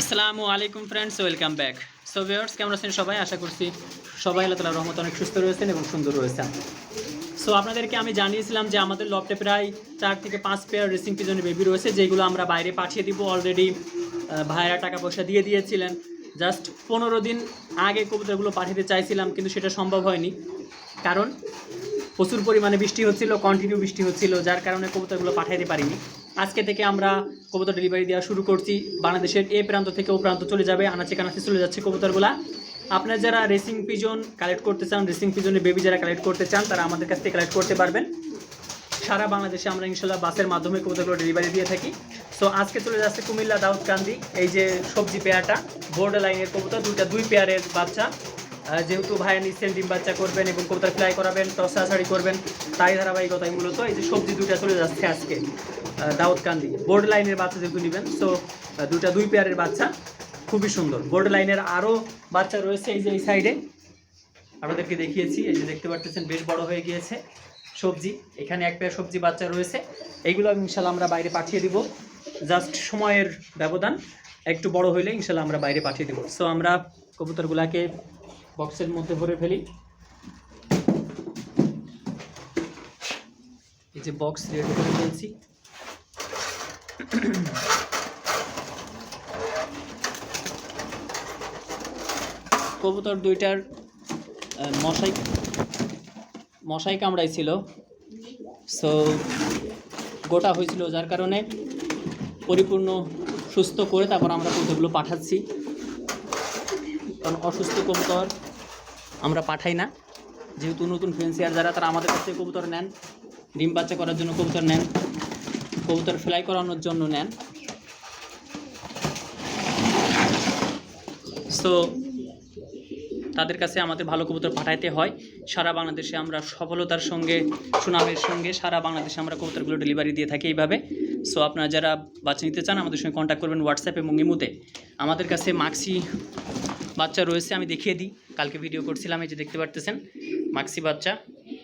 আসসালামু আলাইকুম friends welcome back so viewers কেমন আছেন সবাই? আশা করছি সবাই আল্লাহ তালা রহমত অনেক সুস্থ রয়েছেন এবং সুন্দর রয়েছেন। সো আপনাদেরকে আমি জানিয়েছিলাম যে আমাদের লফটে প্রায় চার থেকে পাঁচ পেয়ার রেসিং পিজনের বেবি রয়েছে, যেগুলো আমরা বাইরে পাঠিয়ে দিব। অলরেডি ভাইরা টাকা পয়সা দিয়ে দিয়েছিলেন। জাস্ট পনেরো দিন আগে কবুতরগুলো পাঠাতে চাইছিলাম, কিন্তু সেটা সম্ভব হয়নি। কারণ প্রচুর পরিমাণে বৃষ্টি হচ্ছিল কন্টিনিউ বৃষ্টি হচ্ছিল, যার কারণে কবুতরগুলো পাঠাইতে পারিনি। আজকে থেকে আমরা কবুতর ডেলিভারি দেওয়া শুরু করছি। বাংলাদেশের এ প্রান্ত থেকে ও প্রান্ত চলে যাবে। আনাচে কানাচে চলে যাচ্ছে কবুতরগুলা। আপনারা যারা রেসিং পিজন কালেক্ট করতে চান রেসিং পিজনের বেবি যারা কালেক্ট করতে চান, তারা আমাদের কাছ থেকে কালেক্ট করতে পারবেন। সারা বাংলাদেশে আমরা ইনশাল্লাহ বাসের মাধ্যমে কবুতরগুলো ডেলিভারি দিয়ে থাকি। সো আজকে চলে যাচ্ছে কুমিল্লা দাউদকান্দি। এই যে সবজি পেয়ারটা বোর্ডার লাইনের কবুতর, দুইটা দুই পেয়ারের বাচ্চা। যেহেতু ভাইয়া নিচ্ছেন ডিম বাচ্চা করবেন এবং কবুতর ফ্লাই করাবেন, টসা ছাড়ি করবেন, তাই ধারাবাহিকতায় মূলত এই যে সবজি দুইটা চলে যাচ্ছে আজকে দাউদকান্দি। বোর্ড লাইনের বাচ্চা যেহেতু নেবেন সো দুইটা দুই পেয়ারের বাচ্চা, খুবই সুন্দর। বোর্ড লাইনের আরও বাচ্চা রয়েছে এই যে এই সাইডে আপনাদেরকে দেখিয়েছি, এই যে দেখতে পাচ্ছেন বেশ বড় হয়ে গিয়েছে সবজি। এখানে এক পেয়ার সবজি বাচ্চা রয়েছে। এইগুলো ইনশাল্লাহ আমরা বাইরে পাঠিয়ে দিব। জাস্ট সময়ের ব্যবধান, একটু বড় হইলে ইনশাল্লাহ আমরা বাইরে পাঠিয়ে দেবো। সো আমরা কবুতরগুলাকে বক্সের মধ্যে ভরে ফেলি। এই যে বক্স রেডি করে ফেলছি। কবুতর দুইটার মশাই মশাই কামড়াইছিল। সো গোটা হয়েছিল যার কারণে পরিপূর্ণ সুস্থ করে তারপর আমরা কবুতরগুলো পাঠাচ্ছি। কারণ অসুস্থ কবুতর আমরা পাঠাই না। যেহেতু নতুন ফেন্সিয়ার যারা, তারা আমাদের কাছ কবুতর নেন, ডিম বাচ্চা করার জন্য কবুতর নেন, কবুতর ফ্লাই করানোর জন্য নেন। সো তাদের কাছে আমাদের ভালো কবুতর পাঠাইতে হয়। সারা বাংলাদেশে আমরা সফলতার সঙ্গে, সুনামের সঙ্গে সারা বাংলাদেশে আমরা কবুতরগুলো ডেলিভারি দিয়ে থাকি এইভাবে। সো আপনারা যারা বাচ্চা নিতে চান, আমাদের সঙ্গে কন্ট্যাক্ট করবেন হোয়াটসঅ্যাপ এবং ইমুতে। আমাদের কাছে মাক্সি বাচ্চা রয়েছে, আমি দেখিয়ে দিই। কালকে ভিডিও করছিলাম, এই যে দেখতে পারতেছেন, মাক্সি বাচ্চা,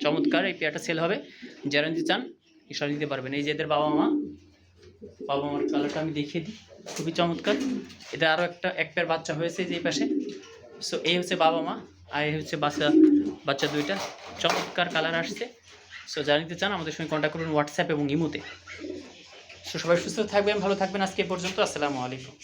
চমৎকার, এই পেয়ারটা সেল হবে। যারা নিতে চান ইশারা দিতে পারবেন। এই যে এদের বাবা মা, বাবা মার কালারটা আমি দেখিয়ে দিই, খুবই চমৎকার। এটা আরও একটা, এক পেয়ার বাচ্চা হয়েছে যে পাশে। সো এই হচ্ছে বাবা মা, আর এই হচ্ছে বাচ্চা বাচ্চা দুইটা। চমৎকার কালার আসছে। সো যারা নিতে চান, আমাদের সঙ্গে কন্ট্যাক্ট করবেন হোয়াটসঅ্যাপ এবং ইমোতে। সো সবাই সুস্থ থাকবেন, ভালো থাকবেন আজকে পর্যন্ত। আসসালামু আলাইকুম।